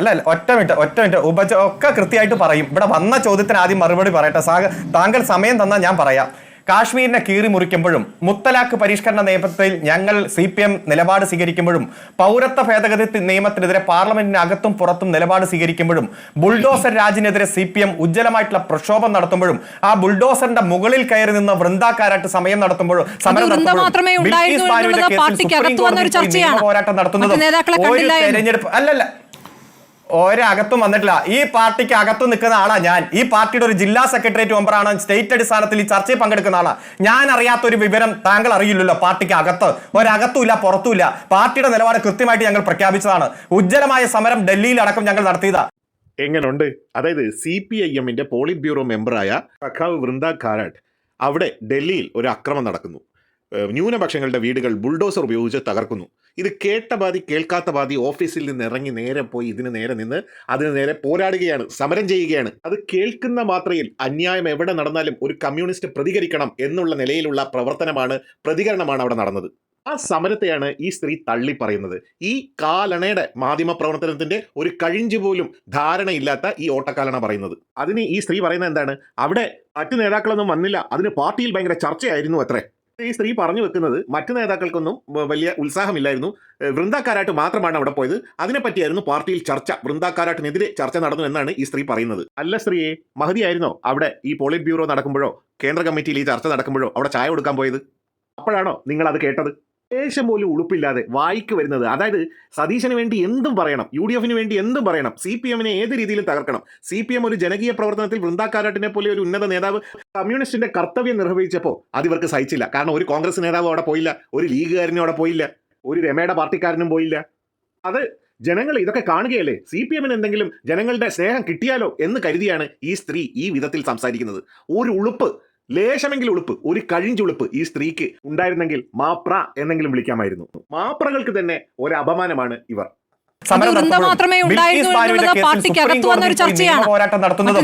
അല്ല അല്ല ഒറ്റ മിനിറ്റ് ഒറ്റ മിനിറ്റ്. ഉപച ഒക്കെ കൃത്യമായിട്ട് പറയും. ഇവിടെ വന്ന ചോദ്യത്തിന് ആദ്യം മറുപടി പറയട്ടെ. സാഗ താങ്കൾ സമയം തന്നാൽ ഞാൻ പറയാം. കാശ്മീരിനെ കീറി മുറിക്കുമ്പോഴും മുത്തലാഖ് പരിഷ്കരണ നിയമത്തിൽ ഞങ്ങൾ സി പി എം നിലപാട് സ്വീകരിക്കുമ്പോഴും പൗരത്വ ഭേദഗതി നിയമത്തിനെതിരെ പാർലമെന്റിനകത്തും പുറത്തും നിലപാട് സ്വീകരിക്കുമ്പോഴും ബുൾഡോസർ രാജിനെതിരെ സി പി എം ഉജ്ജ്വലമായിട്ടുള്ള പ്രക്ഷോഭം നടത്തുമ്പോഴും ആ ബുൾഡോസറിന്റെ മുകളിൽ കയറി നിന്ന് വൃന്ദാക്കാരായിട്ട് സമയം നടത്തുമ്പോഴും സമരം. പോരാട്ടം നടത്തുന്നതും തെരഞ്ഞെടുപ്പ് അല്ലല്ല. ഒരകത്തും വന്നിട്ടില്ല. ഈ പാർട്ടിക്ക് അകത്തു നിൽക്കുന്ന ആളാ ഞാൻ. ഈ പാർട്ടിയുടെ ഒരു ജില്ലാ സെക്രട്ടേറിയറ്റ് മെമ്പറാണ് സ്റ്റേറ്റ് അടിസ്ഥാനത്തിൽ ഈ ചർച്ചയിൽ പങ്കെടുക്കുന്ന ആളാ. ഞാൻ അറിയാത്ത ഒരു വിവരം താങ്കൾ അറിയില്ലല്ലോ പാർട്ടിക്ക് അകത്ത്. ഒരകത്തുമില്ല പുറത്തുമില്ല. പാർട്ടിയുടെ നിലപാട് കൃത്യമായിട്ട് ഞങ്ങൾ പ്രഖ്യാപിച്ചതാണ്. ഉജ്ജ്വലമായ സമരം ഡൽഹിയിൽ ഡൽഹിയിലടക്കം ഞങ്ങൾ നടത്തിയതാ. എങ്ങനുണ്ട്? അതായത് സി പി ഐ എമ്മിന്റെ പോളിറ്റ് ബ്യൂറോ മെമ്പറായ സഖാവ് വൃന്ദ കാരാട്ട് അവിടെ ഡൽഹിയിൽ ഒരു അക്രമം നടക്കുന്നു. ന്യൂനപക്ഷങ്ങളുടെ വീടുകൾ ബുൾഡോസർ ഉപയോഗിച്ച് തകർക്കുന്നു. ഇത് കേട്ട ബാധി കേൾക്കാത്ത ബാധി ഓഫീസിൽ നിന്ന് ഇറങ്ങി നേരെ പോയി ഇതിന് നേരെ നിന്ന് അതിന് നേരെ പോരാടുകയാണ് സമരം ചെയ്യുകയാണ്. അത് കേൾക്കുന്ന മാത്രയിൽ അന്യായം എവിടെ നടന്നാലും ഒരു കമ്മ്യൂണിസ്റ്റ് പ്രതികരിക്കണം എന്നുള്ള നിലയിലുള്ള പ്രവർത്തനമാണ് പ്രതികരണമാണ് അവിടെ നടന്നത്. ആ സമരത്തെയാണ് ഈ സ്ത്രീ തള്ളി പറയുന്നത് ഈ കാലണയുടെ മാധ്യമ പ്രവർത്തനത്തിന്റെ ഒരു കഴിഞ്ചു പോലും ധാരണയില്ലാത്ത ഈ ഓട്ടക്കാലണ പറയുന്നത്. അതിന് ഈ സ്ത്രീ പറയുന്നത് എന്താണ്? അവിടെ മറ്റു നേതാക്കളൊന്നും വന്നില്ല അതിന് പാർട്ടിയിൽ ഭയങ്കര ചർച്ചയായിരുന്നു അത്രേ. ഈ സ്ത്രീ പറഞ്ഞു വെക്കുന്നത് മറ്റു നേതാക്കൾക്കൊന്നും വലിയ ഉത്സാഹമില്ലായിരുന്നു. വൃന്ദാക്കാരായിട്ട് മാത്രമാണ് അവിടെ പോയത്. അതിനെപ്പറ്റിയായിരുന്നു പാർട്ടിയിൽ ചർച്ച. വൃന്ദാക്കാരാട്ടിനെതിരെ ചർച്ച നടന്നു എന്നാണ് ഈ സ്ത്രീ പറയുന്നത്. അല്ല സ്ത്രീയെ മഹതിയായിരുന്നോ അവിടെ ഈ പോളിറ്റ് ബ്യൂറോ നടക്കുമ്പോഴോ? കേന്ദ്ര കമ്മിറ്റിയിൽ ഈ ചർച്ച നടക്കുമ്പോഴോ? അവിടെ ചായ കൊടുക്കാൻ പോയത്? അപ്പോഴാണോ നിങ്ങൾ അത് കേട്ടത്? ലേശം പോലും ഉളുപ്പില്ലാതെ വായിക്ക് വരുന്നത്. അതായത് സതീശന് വേണ്ടി എന്തും പറയണം യു ഡി എഫിന് വേണ്ടി എന്തും പറയണം സി പി എമ്മിനെ ഏത് രീതിയിലും തകർക്കണം. സി പി എം ഒരു ജനകീയ പ്രവർത്തനത്തിൽ വൃന്ദാക്കാരാട്ടിനെ പോലെ ഒരു ഉന്നത നേതാവ് കമ്മ്യൂണിസ്റ്റിന്റെ കർത്തവ്യം നിർവഹിച്ചപ്പോൾ അത് ഇവർക്ക് സഹിച്ചില്ല. കാരണം ഒരു കോൺഗ്രസ് നേതാവ് അവിടെ പോയില്ല ഒരു ലീഗുകാരനും അവിടെ പോയില്ല ഒരു രമയുടെ പാർട്ടിക്കാരനും പോയില്ല. അത് ജനങ്ങൾ ഇതൊക്കെ കാണുകയല്ലേ? സി പി എമ്മിന് എന്തെങ്കിലും ജനങ്ങളുടെ സ്നേഹം കിട്ടിയാലോ എന്ന് കരുതിയാണ് ഈ സ്ത്രീ ഈ വിധത്തിൽ സംസാരിക്കുന്നത്. ഒരു ഉളുപ്പ് ലേശമെങ്കിലും ഉളുപ്പ് ഒരു കഴിഞ്ഞുളുപ്പ് ഈ സ്ത്രീക്ക് ഉണ്ടായിരുന്നെങ്കിൽ മാപ്ര എന്നെങ്കിലും വിളിക്കാമായിരുന്നു. മാപ്രകൾക്ക് തന്നെ ഒരു അപമാനമാണ് ഇവർ മാത്രമേ കേസിൽ പാർട്ടിക്ക് അകത്തു വന്ന ഒരു ചർച്ചയാണ്.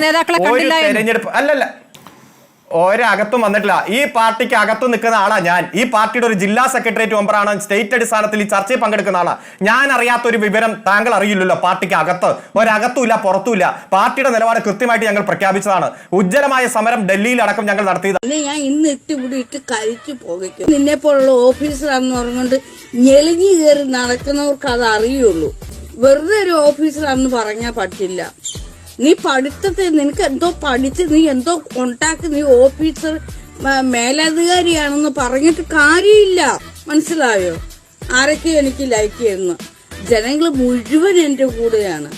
നേതാക്കളെ ഒരു കണ്ടില്ല അല്ലല്ല. ഒരകത്തും വന്നിട്ടില്ല. ഈ പാർട്ടിക്ക് അകത്തു നിൽക്കുന്ന ആളാ ഞാൻ. ഈ പാർട്ടിയുടെ ഒരു ജില്ലാ സെക്രട്ടേറിയറ്റ് മെമ്പറാണ് സ്റ്റേറ്റ് അടിസ്ഥാനത്തിൽ ഈ ചർച്ചയിൽ പങ്കെടുക്കുന്ന ആളാ. ഞാൻ അറിയാത്ത ഒരു വിവരം താങ്കൾ അറിയില്ലല്ലോ പാർട്ടിക്ക് അകത്ത്. ഒരകത്തുമില്ല പുറത്തുമില്ല പാർട്ടിയുടെ നിലപാട് കൃത്യമായിട്ട് ഞങ്ങൾ പ്രഖ്യാപിച്ചതാണ്. ഉജ്ജ്വലമായ സമരം ഡൽഹിയിൽ അടക്കം ഞങ്ങൾ നടത്തിയതാണ് നിന്നെ ഞാൻ ഇന്ന് ഇട്ട് ഇവിടെ ഇട്ട് കഴിച്ചു പോകും നിന്നെ പോലുള്ള ഓഫീസറാന്ന് പറഞ്ഞുകൊണ്ട് ഞെളിഞ്ഞു കയറി നടക്കുന്നവർക്ക് അത് അറിയുള്ളൂ. വെറുതെ ഒരു ഓഫീസറാന്ന് പറഞ്ഞാൽ പറ്റില്ല. നീ പഠിത്തത്തിൽ നിനക്ക് എന്തോ പഠിച്ച് നീ എന്തോ ഉണ്ടാക്കി നീ ഓഫീസർ മേലധികാരിയാണെന്ന് പറഞ്ഞിട്ട് കാര്യമില്ല. മനസ്സിലായോ? ആരൊക്കെ എനിക്ക് ലൈക്ക് ചെയ്യുന്നു. ജനങ്ങൾ മുഴുവൻ എന്റെ കൂടെയാണ്.